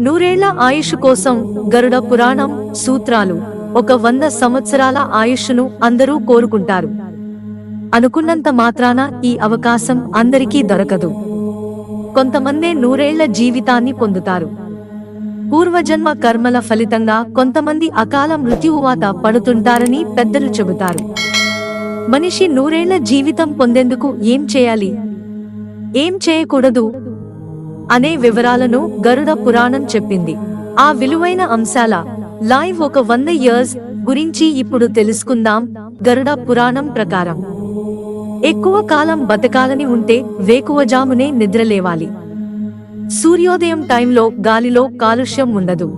నూరేళ్ళ ఆయుష్ కోసం గరుడ పురాణం సూత్రాలు ఒక వంద సంవత్సరాల ఆయుష్ను అందరూ కోరుకుంటారు. అనుకున్నంత మాత్రాన ఈ అవకాశం అందరికీ దొరకదు. కొంతమందే నూరేళ్ళ జీవితాన్ని పొందుతారు. పూర్వజన్మ కర్మల ఫలితంగా కొంతమంది అకాల మృత్యువాత పడుతుంటారని పెద్దలు చెబుతారు. మనిషి నూరేళ్ళ జీవితం పొందేందుకు ఏం చేయాలి? ఏం చేయకూడదు? అనే వివరాలను గరుడ పురాణం చెప్పింది. ఆ విలువైన అంశాల లైవ్ ఒక వంద ఇయర్స్ గురించి ఇప్పుడు తెలుసుకుందాం గరుడ పురాణం ప్రకారం. ఎక్కువ కాలం బతకాలని ఉంటే వేకువజామునే నిద్రలేవాలి. సూర్యోదయం టైంలో గాలిలో కాలుష్యం ఉండదు.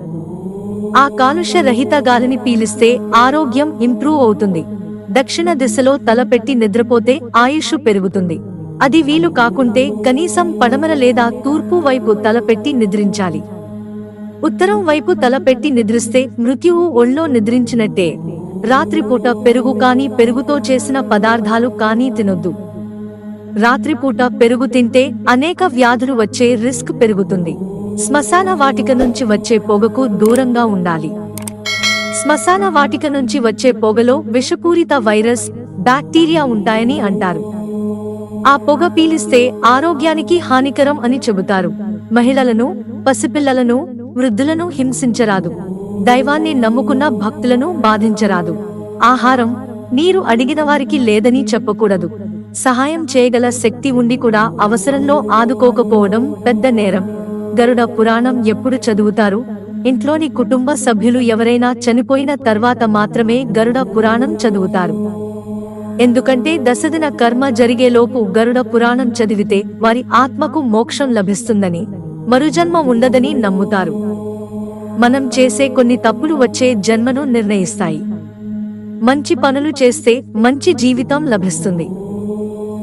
ఆ కాలుష్య రహిత గాలిని పీలిస్తే ఆరోగ్యం ఇంప్రూవ్ అవుతుంది. దక్షిణ దిశలో తలపెట్టి నిద్రపోతే ఆయుష్ పెరుగుతుంది. అది వీలు కాకుంటే కనీసం పడమర లేదా తూర్పు వైపు తలపెట్టి నిద్రించాలి. ఉత్తరం వైపు తలపెట్టి నిద్రిస్తే మృత్యువు ఒళ్ళో నిద్రించినట్టే. రాత్రిపూట పెరుగు కానీ పెరుగుతో చేసిన పదార్థాలు కానీ తినొద్దు. రాత్రిపూట పెరుగు తింటే అనేక వ్యాధులు వచ్చే రిస్క్ పెరుగుతుంది. శ్మశాన వాటిక నుంచి వచ్చే పొగకు దూరంగా ఉండాలి. శ్మశాన వాటిక నుంచి వచ్చే పొగలో విషపూరిత వైరస్ బ్యాక్టీరియా ఉంటాయని అంటారు. ఆ పొగ పీలిస్తే ఆరోగ్యానికి హానికరం అని చెబుతారు. మహిళలను పసిపిల్లలను వృద్ధులను హింసించరాదు. దైవాన్ని నమ్ముకున్న భక్తులను బాధించరాదు. ఆహారం నీరు అడిగిన వారికి లేదని చెప్పకూడదు. సహాయం చేయగల శక్తి ఉండి కూడా అవసరంలో ఆదుకోకపోవడం పెద్ద నేరం. గరుడ పురాణం ఎప్పుడు చదువుతారు? ఇంట్లోని కుటుంబ సభ్యులు ఎవరైనా చనిపోయిన తర్వాత మాత్రమే గరుడ పురాణం చదువుతారు. ఎందుకంటే దశదిన కర్మ జరిగేలోపు గరుడ పురాణం చదివితే వారి ఆత్మకు మోక్షం లభిస్తుందని మరుజన్మ ఉండదని నమ్ముతారు. మనం చేసే కొన్ని తప్పులు వచ్చే జన్మను నిర్ణయిస్తాయి. మంచి పనులు చేస్తే మంచి జీవితం లభిస్తుంది.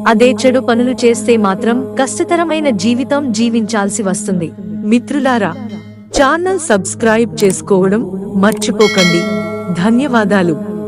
అదే చెడు పనులు చేస్తే మాత్రం కష్టతరమైన జీవితం జీవించాల్సి వస్తుంది. మిత్రులారా ఛానల్ సబ్స్క్రైబ్ చేసుకోవడం మర్చిపోకండి. ధన్యవాదాలు.